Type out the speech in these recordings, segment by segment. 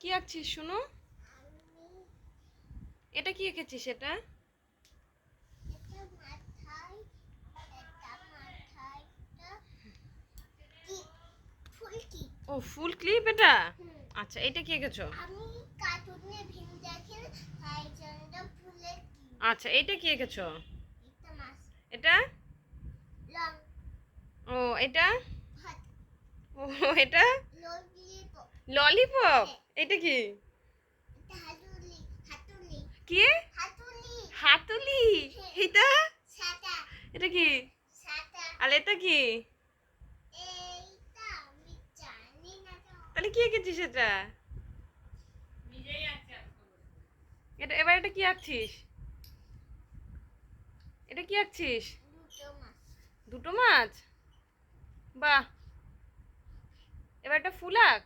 কি আঁকছিস শুনো? এটা কি এঁকেছিস এটা? ও ফুল ক্লিপ এটা? আচ্ছা এটা কি এঁকেছো? আচ্ছা এটা কি এঁকেছো? এটা? ও এটা? ও এটা? ললিপপ এটা কি? কি? হাতুলি এটা? এটা কি? আর এটা কি? তাহলে কি এঁকেছিস এটা? এটা এবার এটা কি আঁকছিস? এটা কি আঁকছিস? দুটো মাছ। দুটো মাছ? বাহ। এবার একটা ফুল আঁক।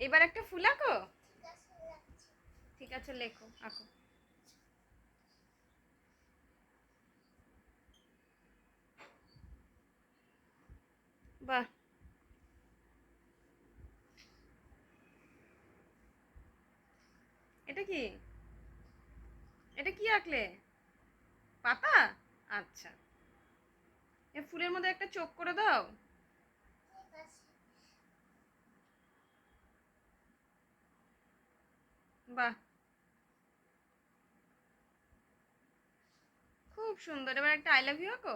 এবার একটা ফুল আঁকো? ঠিক আছে, লেখো, আঁকো। বাহ। এটা কি? এটা কি আঁকলে? পাতা? আচ্ছা। ফুলের মধ্যে একটা চোখ করে দাও ঠিক আছে বাহ। খুব সুন্দর। এবার একটা আই লাভ ইউ আঁকো।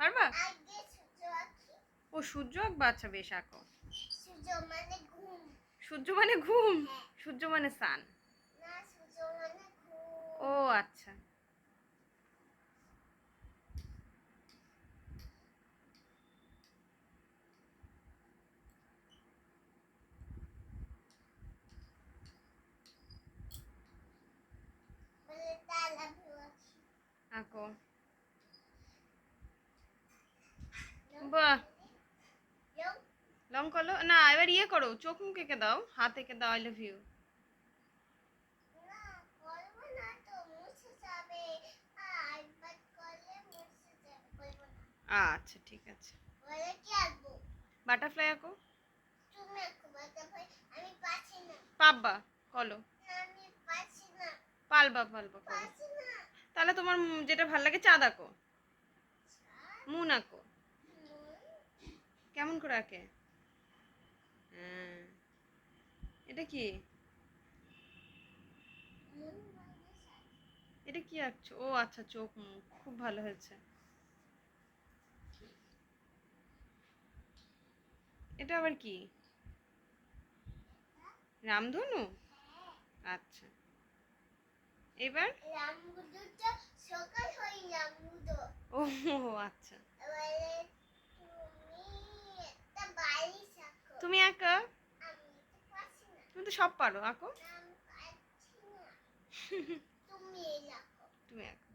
পারবা? ও সূর্য আঁকবা? আচ্ছা বেশ আঁকো। সূর্য মানে ঘুম। সূর্য মানে মানে সান মানে ঘুম। ও আচ্ছা। আঁকো বাহ লং লং করো না এবার ইয়ে করো চোখ মুখ এঁকে দাও হাত এঁকে দাও আই লাভ ইউ করলে আচ্ছা ঠিক আছে। বাটারফ্লাই আঁকো পাব্বা কলো। পালবা পালবা না তাহলে তোমার যেটা ভালো লাগে চাঁদ আঁকো মুন আঁকো। কেমন করে আঁকে? হ্যাঁ। এটা কি? এটা কি আঁকছো? ও আচ্ছা চোখ মুখ। খুব ভালো হয়েছে। এটা আবার কি? রামধনু? আচ্ছা। এবার? সকাল হয় ও আচ্ছা। তুমি আঁকা। তুমি তো সব পারো আঁকো। তুমি আঁকো।